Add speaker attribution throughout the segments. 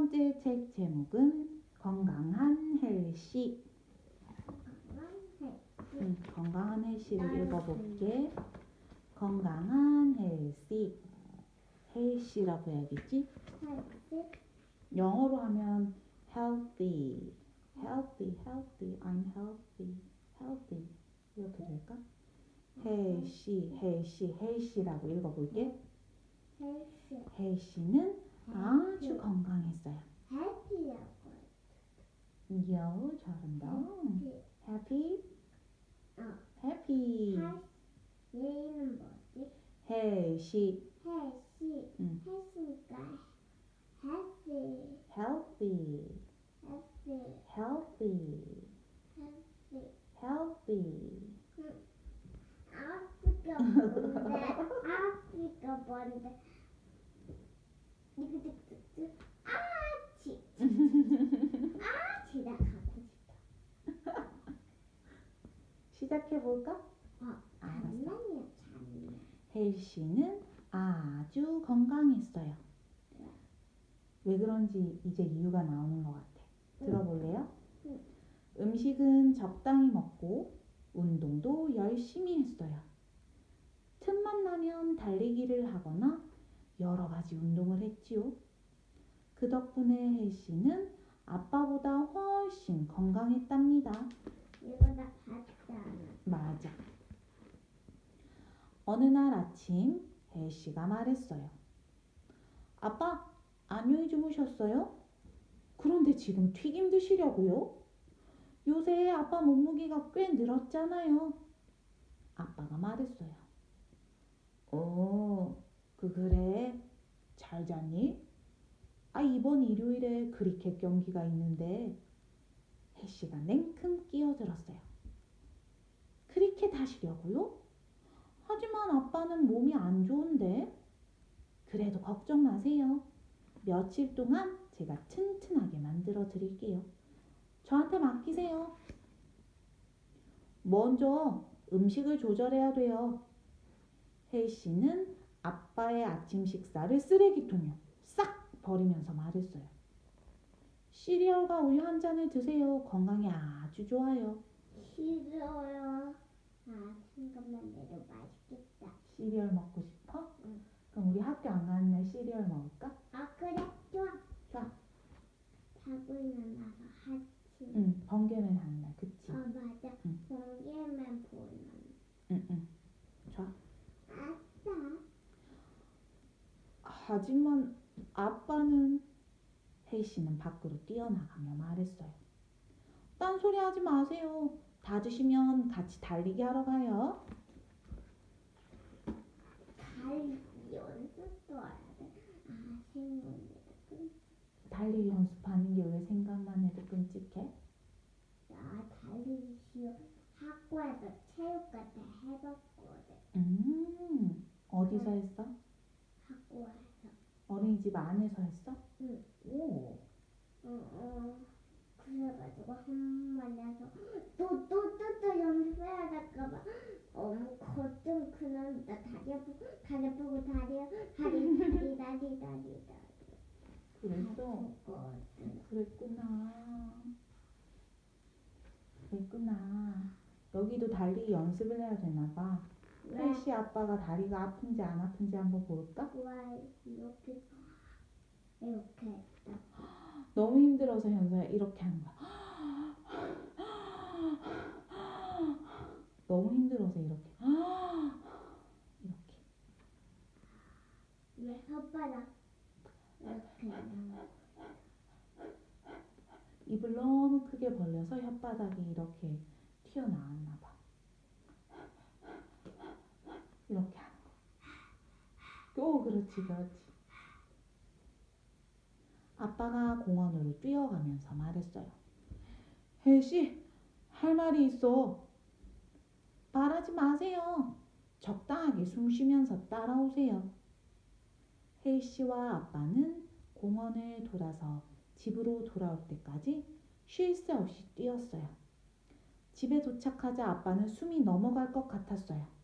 Speaker 1: 번째 책 제목은 건강한 헬시. 음, 건강한 헬시를 읽어볼게. 건강한 헬시. 헬시라고 해야겠지? 영어로 하면 healthy, healthy, healthy, I'm healthy, healthy 이렇게 될까? 헬시, 헬시, 헬시라고 읽어볼게. 헬시는 아주 건강했어요. 여우 잘한다. Happy,
Speaker 2: 어.
Speaker 1: happy,
Speaker 2: 얘는 뭐지?
Speaker 1: 헬시,
Speaker 2: 헬시.
Speaker 1: 음.
Speaker 2: 헬시니까 healthy,
Speaker 1: healthy,
Speaker 2: healthy,
Speaker 1: healthy,
Speaker 2: healthy.
Speaker 1: healthy.
Speaker 2: 아프가 뭔데? 아프가 뭔데? 이거 듣고 아치 아치 나 가고 싶어.
Speaker 1: 시작해 볼까?
Speaker 2: 어,
Speaker 1: 알았어.
Speaker 2: 장난이야 장난.
Speaker 1: 헬시는 아주 건강했어요. 왜 그런지 이제 이유가 나오는 것 같아. 들어볼래요?
Speaker 2: 응.
Speaker 1: 음식은 적당히 먹고 운동도 열심히 했어요. 틈만 나면 달리기를 하거나 여러 가지 운동을 했지요. 그 덕분에 헬시는 아빠보다 훨씬 건강했답니다.
Speaker 2: 이거 나 봤잖아.
Speaker 1: 맞아. 어느 날 아침 헬시가 말했어요. 아빠, 안녕히 주무셨어요? 그런데 지금 튀김 드시려고요? 요새 아빠 몸무게가 꽤 늘었잖아요. 아빠가 말했어요. 어, 그 그래? 잘 잤니? 아, 이번 일요일에 크리켓 경기가 있는데 헬시가 냉큼 끼어들었어요. 크리켓 하시려고요? 하지만 아빠는 몸이 안 좋은데. 그래도 걱정 마세요. 며칠 동안 제가 튼튼하게 만들어 드릴게요. 저한테 맡기세요. 먼저 음식을 조절해야 돼요. 헬씨는 아빠의 아침 식사를 쓰레기통에 싹 버리면서 말했어요. 시리얼과 우유 한 잔을 드세요. 건강에 아주 좋아요.
Speaker 2: 싫어요. 아 생각만 해도 맛있겠다.
Speaker 1: 시리얼 먹고 싶어?
Speaker 2: 응.
Speaker 1: 그럼 우리 학교 안 가는 날 시리얼 먹을까?
Speaker 2: 아 그래 좋아.
Speaker 1: 좋아.
Speaker 2: 자고 일어나서 하지.
Speaker 1: 응, 번개맨 하는 날, 그치?
Speaker 2: 어 맞아.
Speaker 1: 응.
Speaker 2: 공개만 보는.
Speaker 1: 응, 응. 좋아.
Speaker 2: 아싸.
Speaker 1: 하지만 아빠는 혜씨는 밖으로 뛰어나가며 말했어요. 딴소리 하지 마세요. 다 드시면 같이 달리기 하러 가요.
Speaker 2: 달 연습도 해야 돼. 아 생각나.
Speaker 1: 달리기 연습하는 게 왜 생각만 해도 끔찍해?
Speaker 2: 나 달리기 시험 학교에서 체육관 때 해봤거든.
Speaker 1: 음, 어디서 했어? 어린이집 안에서 했어?
Speaker 2: 응.
Speaker 1: 오,
Speaker 2: 어, 어. 그래가지고 한 번 해서 또 또 또 또 연습해야 될까봐 너무 걱정 그냥 나 다리 아프고 다리 아프고 다리 다리 다리 다리 다리? 아프거든.
Speaker 1: 그랬구나. 그랬구나. 여기도 달리기 연습을 해야 되나 봐.
Speaker 2: 왜?
Speaker 1: 혜씨 아빠가 다리가 아픈지 안 아픈지 한번 볼까?
Speaker 2: 왜 이렇게 이렇게 했다.
Speaker 1: 너무 힘들어서 현서야 이렇게 하는 거야. 너무 힘들어서 이렇게. 이렇게.
Speaker 2: 왜 혓바닥 이렇게?
Speaker 1: 입을 너무 크게 벌려서 혓바닥이 이렇게 튀어나왔나 봐. 이렇게 하는 거. 오, 그렇지, 그렇지. 아빠가 공원으로 뛰어가면서 말했어요. 혜씨, 할 말이 있어. 말하지 마세요. 적당하게 숨 쉬면서 따라오세요. 혜씨와 아빠는 공원을 돌아서 집으로 돌아올 때까지 쉴 새 없이 뛰었어요. 집에 도착하자 아빠는 숨이 넘어갈 것 같았어요.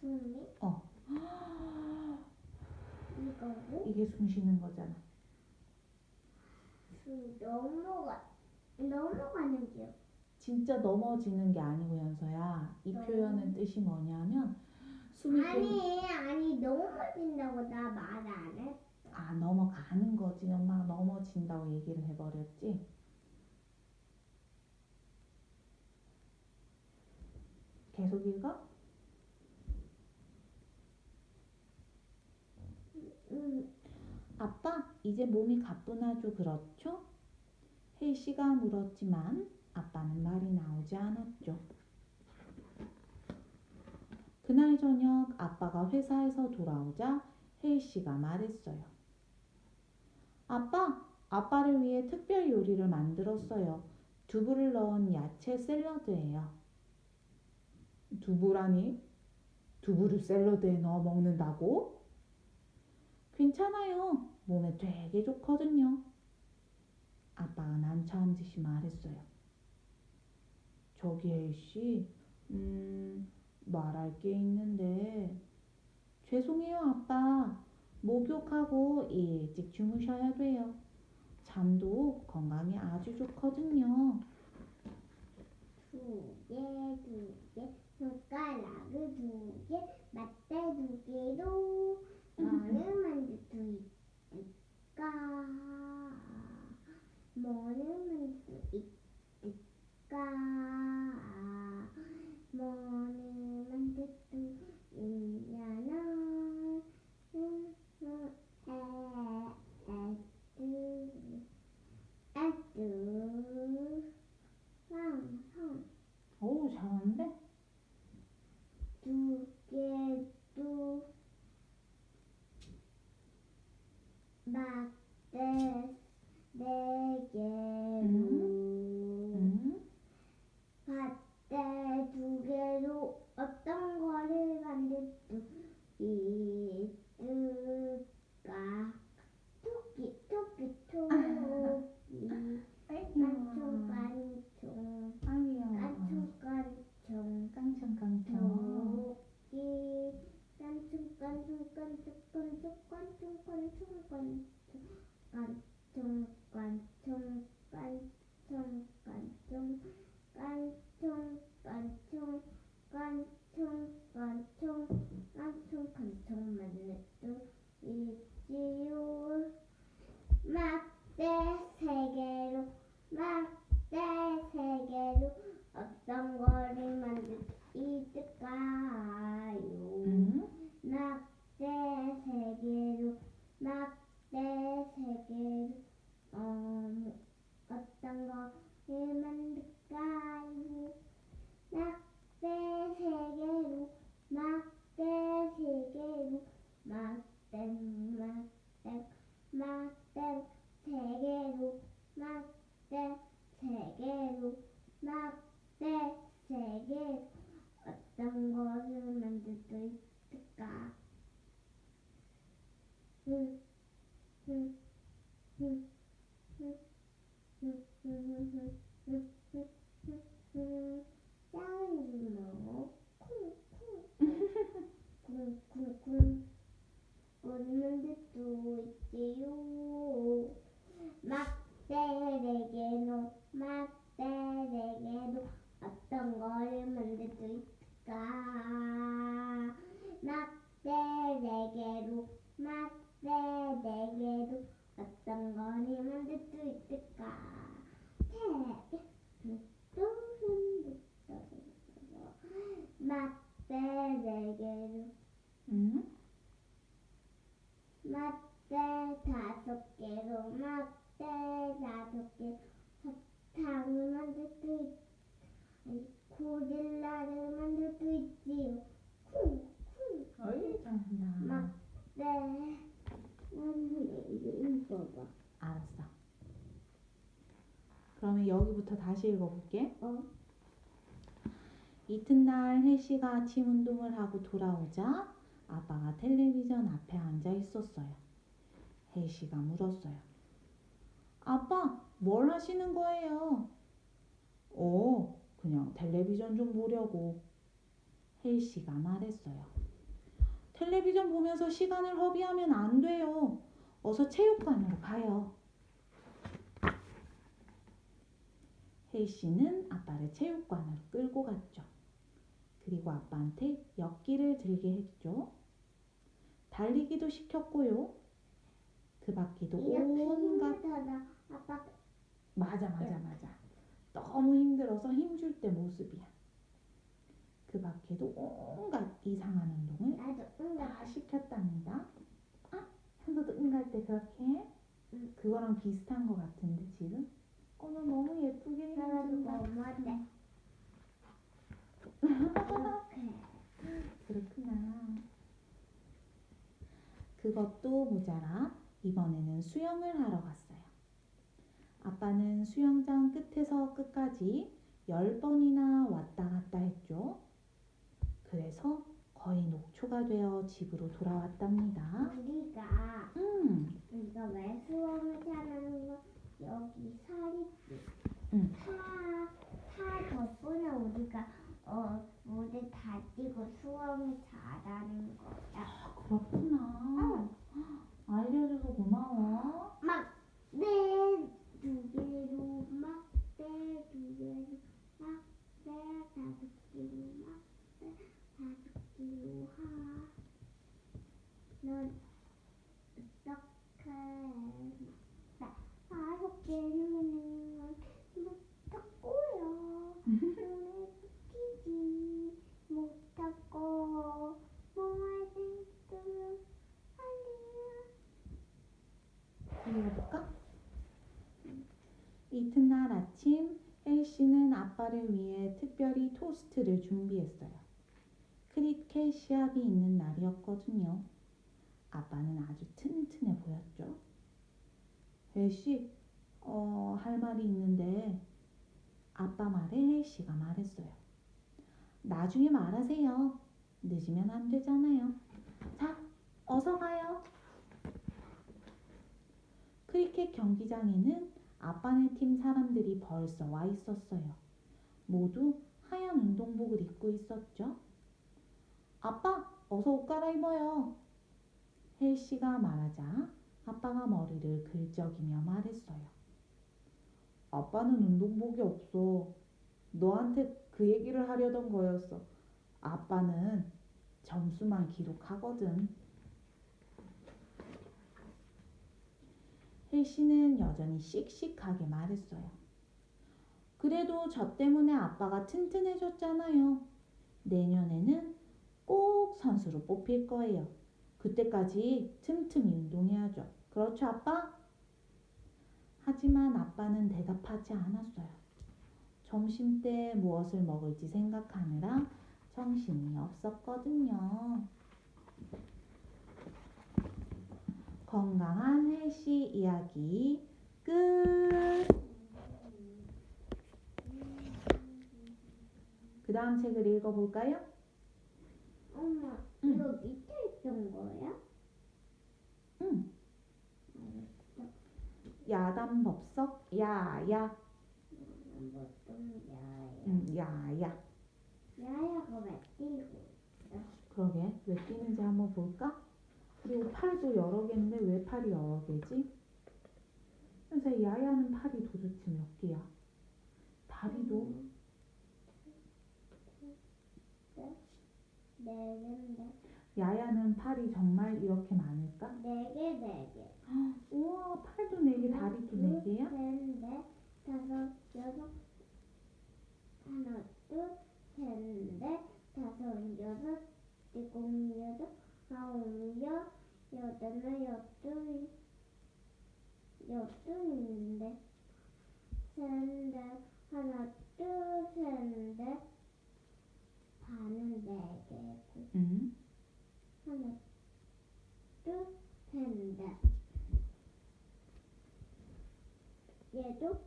Speaker 2: 숨이
Speaker 1: 어,
Speaker 2: 이거고
Speaker 1: 이게 숨 쉬는 거잖아.
Speaker 2: 수 넘어가 넘어가는 게
Speaker 1: 진짜 넘어지는 게 아니고 현서야. 이
Speaker 2: 넘-
Speaker 1: 표현의 뜻이 뭐냐면 숨이 좀-
Speaker 2: 아니 아니 넘어진다고 나 말 안 해.
Speaker 1: 아 넘어가는 거지. 엄마가 넘어진다고 얘기를 해버렸지. 계속 읽어?
Speaker 2: 응.
Speaker 1: 아빠, 이제 몸이 가뿐하죠, 그렇죠? 혜희 씨가 물었지만 아빠는 말이 나오지 않았죠. 그날 저녁 아빠가 회사에서 돌아오자 혜희 씨가 말했어요. 아빠, 아빠를 위해 특별 요리를 만들었어요. 두부를 넣은 야채 샐러드예요. 두부라니? 두부를 샐러드에 넣어 먹는다고? 괜찮아요. 몸에 되게 좋거든요. 아빠가 난처한 듯이 말했어요. 저기 혜희 씨, 음, 말할 게 있는데 죄송해요 아빠. 목욕하고 일찍 주무셔야 돼요. 잠도 건강에 아주 좋거든요.
Speaker 2: 두 개, 두 개, 손가락을 두 개, 맞대 두 개로 뭐는 만들 수 있을까? 뭐는 만들 수 있을까? 만들 수 있냐나?
Speaker 1: 어우 잘하는데?
Speaker 2: 두 개도 막대 네 개로
Speaker 1: 음,
Speaker 2: 밭대 두 개로 어떤 거를 만들 수 있을까? 토끼 토끼 토끼 깐총 깐총. 깐총 깐총
Speaker 1: 깡총 깡총.
Speaker 2: 토끼 깐총 깐총 깐총 깐총 깐총 깐총 깐총 이득가요 음?
Speaker 1: 음?
Speaker 2: 낙대 세계로 막 대세 개로 어, 어떤 거를 만들 고릴라를 만들 수 있지요. 쿵, 쿵.
Speaker 1: 어이 잘한다.
Speaker 2: 막, 네. 이거 읽어봐.
Speaker 1: 알았어. 그러면 여기부터 다시 읽어볼게.
Speaker 2: 어?
Speaker 1: 이튿날 혜씨가 아침 운동을 하고 돌아오자 아빠가 텔레비전 앞에 앉아 있었어요. 혜씨가 물었어요. 아빠, 뭘 하시는 거예요? 어, 그냥 텔레비전 좀 보려고. 혜씨가 말했어요. 텔레비전 보면서 시간을 허비하면 안 돼요. 어서 체육관으로 가요. 혜희 씨는 아빠를 체육관으로 끌고 갔죠. 그리고 아빠한테 역기를 들게 했죠. 달리기도 시켰고요. 그 밖에도
Speaker 2: 이렇게
Speaker 1: 온갖.
Speaker 2: 아빠
Speaker 1: 맞아 맞아 맞아 너무 힘들어서 힘줄 때 모습이야. 그 밖에도 온갖 이상한 운동을
Speaker 2: 나도 응가
Speaker 1: 다 시켰답니다. 아, 현서도 응갈 때 그렇게 해?
Speaker 2: 응.
Speaker 1: 그거랑 비슷한 것 같은데 지금? 어머 너무 예쁘게 해준다.
Speaker 2: 엄마한테
Speaker 1: 그렇구나. 그것도 모자라 이번에는 수영을 하러 갔어요. 아빠는 수영장 끝에서 끝까지 열 번이나 왔다 갔다 했죠. 그래서 거의 녹초가 되어 집으로 돌아왔답니다.
Speaker 2: 우리가
Speaker 1: 음,
Speaker 2: 우리가 왜 수영을 잘하는 거 여기 살이 사 덕분에 우리가 어 물에 다 뛰고 수영을 잘하는 거야.
Speaker 1: 그렇구나. 알려줘서 고마워.
Speaker 2: 막네두 개로 막네두 개로 막네 다섯 개로 막네 다섯 개로 하. 넌 어떻게 나 다섯 개는 못하고요. 눈에 붙이지 못하고 몸을 땡뜨면 아니야.
Speaker 1: 읽어볼까? 이튿날 아침 헬씨는 아빠를 위해 특별히 토스트를 준비했어요. 크리켓 시합이 있는 날이었거든요. 아빠는 아주 튼튼해 보였죠. 헬씨, 어, 할 말이 있는데 아빠 말에 헬씨가 말했어요. 나중에 말하세요. 늦으면 안 되잖아요. 자, 어서 가요. 크리켓 경기장에는 아빠네 팀 사람들이 벌써 와 있었어요. 모두 하얀 운동복을 입고 있었죠. 아빠, 어서 옷 갈아입어요. 헬씨가 말하자 아빠가 머리를 긁적이며 말했어요. 아빠는 운동복이 없어. 너한테 그 얘기를 하려던 거였어. 아빠는 점수만 기록하거든. 혜씨는 여전히 씩씩하게 말했어요. 그래도 저 때문에 아빠가 튼튼해졌잖아요. 내년에는 꼭 선수로 뽑힐 거예요. 그때까지 틈틈이 운동해야죠. 그렇죠, 아빠? 하지만 아빠는 대답하지 않았어요. 점심 때 무엇을 먹을지 생각하느라 정신이 없었거든요. 건강한 헬시 이야기 끝. 그 다음 책을 읽어볼까요?
Speaker 2: 엄마,
Speaker 1: 응.
Speaker 2: 이거 밑에 있던 거야?
Speaker 1: 응. 야단 법석 야야
Speaker 2: 뭐좀 야야.
Speaker 1: 응, 야야
Speaker 2: 야야가 왜 뛰고?
Speaker 1: 그러게 왜 뛰는지 한번 볼까? 그리고 팔도 여러 개인데 왜 팔이 여러 개지? 그래서 야야는 팔이 도대체 몇 개야? 다리도
Speaker 2: 네 개인데.
Speaker 1: 야야는 팔이 정말 이렇게 많을까?
Speaker 2: 네 개, 네 개.
Speaker 1: 우와 팔도 네 개, 다리도 네 개야?
Speaker 2: 셋, 넷, 다섯, 여섯. 하나, 둘, 셋, 넷, 다섯, 여섯, 일곱, 여덟, 아홉, 열, 여덟, 여덟, 여덟 있는데. 셋, 넷, 하나, 둘, 셋, 넷. 반은 네 개고.
Speaker 1: 응.
Speaker 2: 하나, 둘, 셋, 넷. 얘도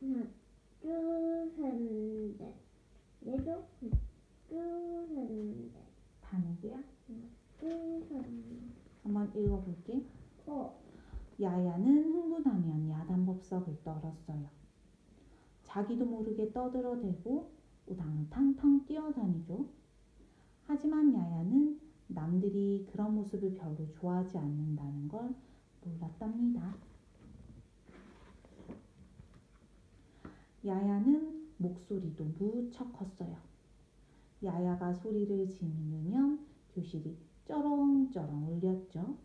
Speaker 2: 하나, 둘, 셋, 넷. 얘도 하나, 둘, 셋, 넷.
Speaker 1: 다네 개야?
Speaker 2: 둘, 셋, 넷.
Speaker 1: 한번 읽어볼게.
Speaker 2: 어,
Speaker 1: 야야는 흥분하면 야단법석을 떨었어요. 자기도 모르게 떠들어대고 우당탕탕 뛰어다니죠. 하지만 야야는 남들이 그런 모습을 별로 좋아하지 않는다는 걸 몰랐답니다. 야야는 목소리도 무척 컸어요. 야야가 소리를 지르면 교실이 쩌렁쩌렁 울렸죠.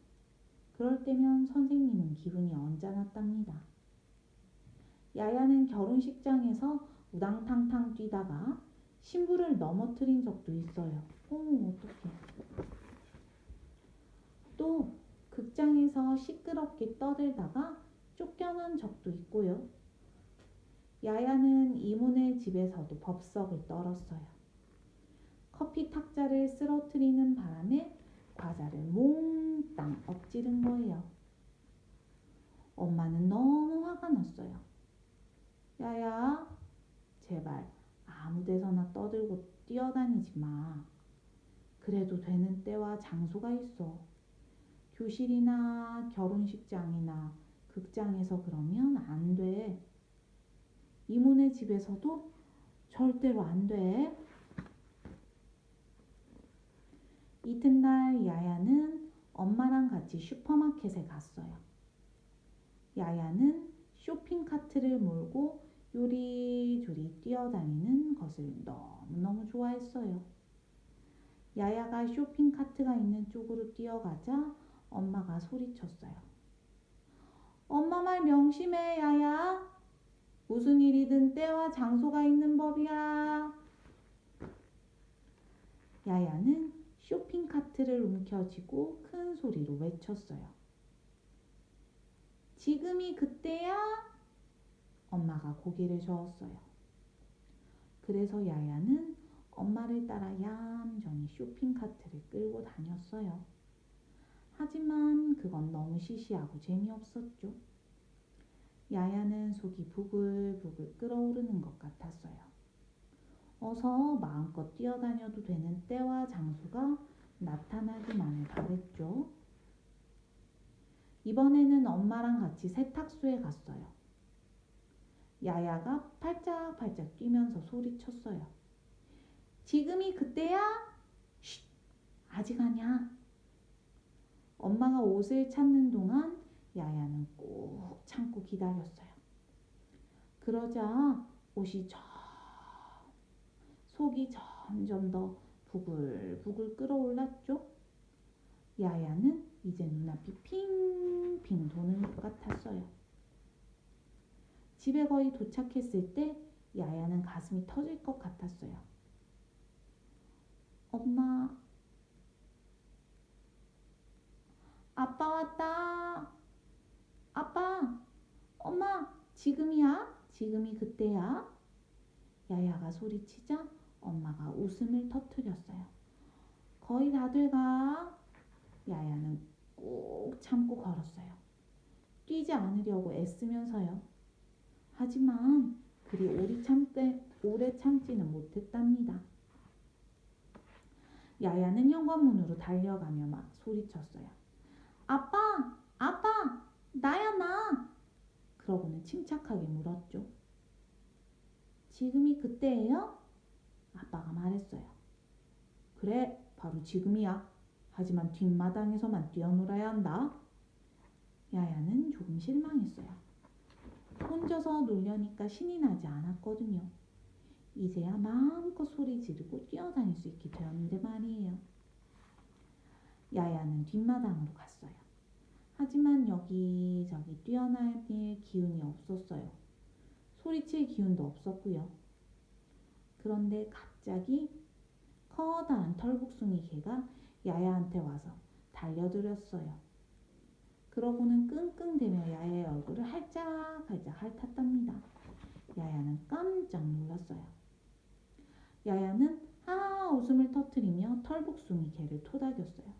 Speaker 1: 그럴 때면 선생님은 기분이 언짢았답니다. 야야는 결혼식장에서 우당탕탕 뛰다가 신부를 넘어뜨린 적도 있어요. 어머, 어떡해. 또 극장에서 시끄럽게 떠들다가 쫓겨난 적도 있고요. 야야는 이모네 집에서도 법석을 떨었어요. 커피 탁자를 쓰러뜨리는 바람에 과자를 몽땅 엎지른 거예요. 엄마는 너무 화가 났어요. 야야, 제발 아무 데서나 떠들고 뛰어다니지 마. 그래도 되는 때와 장소가 있어. 교실이나 결혼식장이나 극장에서 그러면 안 돼. 이모네 집에서도 절대로 안 돼. 이튿날 야야는 엄마랑 같이 슈퍼마켓에 갔어요. 야야는 쇼핑카트를 몰고 요리조리 뛰어다니는 것을 너무너무 좋아했어요. 야야가 쇼핑카트가 있는 쪽으로 뛰어가자 엄마가 소리쳤어요. 엄마 말 명심해, 야야. 무슨 일이든 때와 장소가 있는 법이야. 야야는 쇼핑 카트를 움켜쥐고 큰 소리로 외쳤어요. 지금이 그때야? 엄마가 고개를 저었어요. 그래서 야야는 엄마를 따라 얌전히 쇼핑 카트를 끌고 다녔어요. 하지만 그건 너무 시시하고 재미없었죠. 야야는 속이 부글부글 끓어오르는 것 같았어요. 어서 마음껏 뛰어다녀도 되는 때와 장소가 나타나기만을 바랬죠. 이번에는 엄마랑 같이 세탁소에 갔어요. 야야가 팔짝팔짝 뛰면서 소리쳤어요. 지금이 그때야? 쉿, 아직 아니야. 엄마가 옷을 찾는 동안 야야는 꾹 참고 기다렸어요. 그러자 옷이 점, 속이 점점 더 부글부글 끓어올랐죠. 야야는 이제 눈앞이 핑핑 도는 것 같았어요. 집에 거의 도착했을 때 야야는 가슴이 터질 것 같았어요. 엄마, 아빠 왔다. 아빠, 엄마, 지금이야? 지금이 그때야? 야야가 소리치자 엄마가 웃음을 터뜨렸어요. 거의 다 돼가. 야야는 꾹 참고 걸었어요. 뛰지 않으려고 애쓰면서요. 하지만 그리 오래 참때 오래 참지는 못했답니다. 야야는 현관문으로 달려가며 막 소리쳤어요. 아빠, 아빠, 나야 나. 그러고는 침착하게 물었죠. 지금이 그때예요? 아빠가 말했어요. 그래, 바로 지금이야. 하지만 뒷마당에서만 뛰어놀아야 한다. 야야는 조금 실망했어요. 혼자서 놀려니까 신이 나지 않았거든요. 이제야 마음껏 소리 지르고 뛰어다닐 수 있게 되었는데 말이에요. 야야는 뒷마당으로 갔어요. 하지만 여기저기 뛰어다닐 기운이 없었어요. 소리칠 기운도 없었고요. 그런데 갑자기 커다란 털복숭이 개가 야야한테 와서 달려들었어요. 그러고는 끙끙대며 야야의 얼굴을 할짝할짝 핥았답니다. 야야는 깜짝 놀랐어요. 야야는 하 웃음을 터뜨리며 털복숭이 개를 토닥였어요.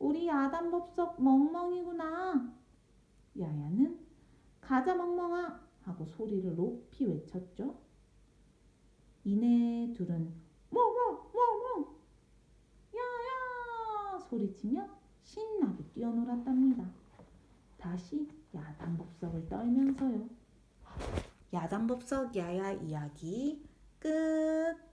Speaker 1: 우리 아담법석 멍멍이구나. 야야는 가자 멍멍아 하고 소리를 높이 외쳤죠. 이내 둘은 멍멍멍멍 야야 소리치며 신나게 뛰어놀았답니다. 다시 야단법석을 떨면서요. 야단법석 야야 이야기 끝.